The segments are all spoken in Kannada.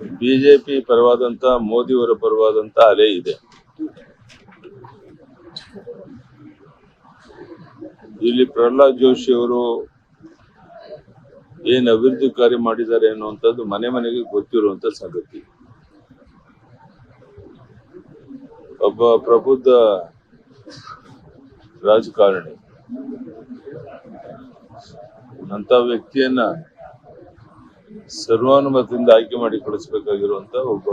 ಬಿಜೆಪಿ ಪರವಾದಂತ, ಮೋದಿಯವರ ಪರವಾದಂತ ಅಲೆ ಇದೆ. ಇಲ್ಲಿ ಪ್ರಹ್ಲಾದ್ ಜೋಶಿ ಅವರು ಏನ್ ಅಭಿವೃದ್ಧಿ ಕಾರ್ಯ ಮಾಡಿದ್ದಾರೆ ಅನ್ನುವಂಥದ್ದು ಮನೆ ಮನೆಗೆ ಗೊತ್ತಿರುವಂತ ಸಂಗತಿ. ಒಬ್ಬ ಪ್ರಬುದ್ಧ ರಾಜಕಾರಣಿ. ಅಂತ ವ್ಯಕ್ತಿಯನ್ನ ಸರ್ವಾನುಮತದಿಂದ ಆಯ್ಕೆ ಮಾಡಿ ಕಳಿಸಬೇಕಾಗಿರುವಂತ ಒಬ್ಬ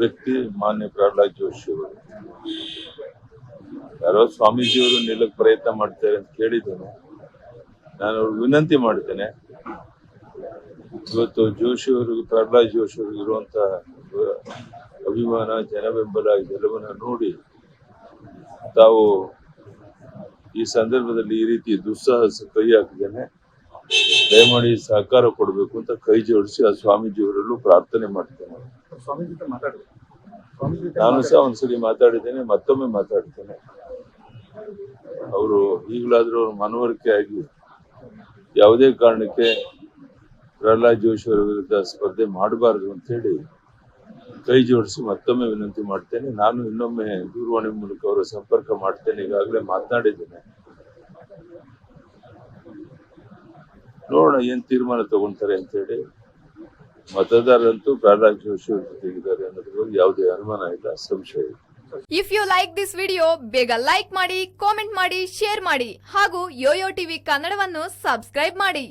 ವ್ಯಕ್ತಿ ಮಾನ್ಯ ಪ್ರಹ್ಲಾದ್ ಜೋಶಿ ಅವರು. ಯಾರೋ ಸ್ವಾಮೀಜಿಯವರು ನಿಲ್ಲಕ್ ಪ್ರಯತ್ನ ಮಾಡ್ತಾರೆ ಅಂತ ಕೇಳಿದ್ದೇನೆ. ನಾನು ಅವ್ರಿಗೆ ವಿನಂತಿ ಮಾಡ್ತೇನೆ. ಇವತ್ತು ಜೋಶಿ ಅವರಿಗೆ ಪ್ರಹ್ಲಾದ್ ಜೋಶಿ ಅವರಿಗೆ ಇರುವಂತ ಅಭಿಮಾನ ಜನ ಬೆಂಬಲ ಇದೆಲ್ಲವನ್ನ ನೋಡಿ ತಾವು ಈ ಸಂದರ್ಭದಲ್ಲಿ ಈ ರೀತಿ ದುಸ್ಸಾಹಸ ಕೈ ಹಾಕಿದ್ದೇನೆ. ದಯಮಾಡಿ ಸಹಕಾರ ಕೊಡಬೇಕು ಅಂತ ಕೈ ಜೋಡಿಸಿ ಆ ಸ್ವಾಮೀಜಿಯವರಲ್ಲೂ ಪ್ರಾರ್ಥನೆ ಮಾಡ್ತೇನೆ. ನಾನು ಸಹ ಒಂದ್ಸಲಿ ಮಾತಾಡಿದ್ದೇನೆ ಮತ್ತೊಮ್ಮೆ ಮಾತಾಡ್ತೇನೆ. ಅವರು ಈಗಲಾದ್ರೂ ಅವ್ರ ಮನವರಿಕೆ ಆಗಿ ಯಾವುದೇ ಕಾರಣಕ್ಕೆ ಪ್ರಹ್ಲಾದ್ ಜೋಶಿ ಅವರ ವಿರುದ್ಧ ಸ್ಪರ್ಧೆ ಮಾಡಬಾರದು ಅಂತ ಹೇಳಿ ಕೈ ಜೋಡಿಸಿ ಮತ್ತೊಮ್ಮೆ ವಿನಂತಿ ಮಾಡ್ತೇನೆ. ನಾನು ಇನ್ನೊಮ್ಮೆ ದೂರವಾಣಿ ಮೂಲಕ ಅವರ ಸಂಪರ್ಕ ಮಾಡ್ತೇನೆ ಈಗಾಗಲೇ ಮಾತನಾಡಿದ್ದೇನೆ. ನೋಡೋಣ ಏನ್ ತೀರ್ಮಾನ ತಗೊಂತಾರೆ ಅಂತ ಹೇಳಿ ಮತದಾರರಂತೂ ಪ್ರಹ್ಲಾದ್ ಜೋಶಿ ಅವ್ರ ಜೊತೆಗಿದ್ದಾರೆ ಅನ್ನೋದ್ರ ಬಗ್ಗೆ ಯಾವುದೇ ಅನುಮಾನ ಇಲ್ಲ, ಸಂಶಯ ಇಲ್ಲ. If you like this video ಬೇಗ ಲೈಕ್ ಮಾಡಿ ಕಾಮೆಂಟ್ ಮಾಡಿ ಶೇರ್ ಮಾಡಿ ಹಾಗೂ ಯೋಯೋ ಟಿವಿ ಕನ್ನಡವನ್ನು ಸಬ್ಸ್ಕ್ರೈಬ್ ಮಾಡಿ.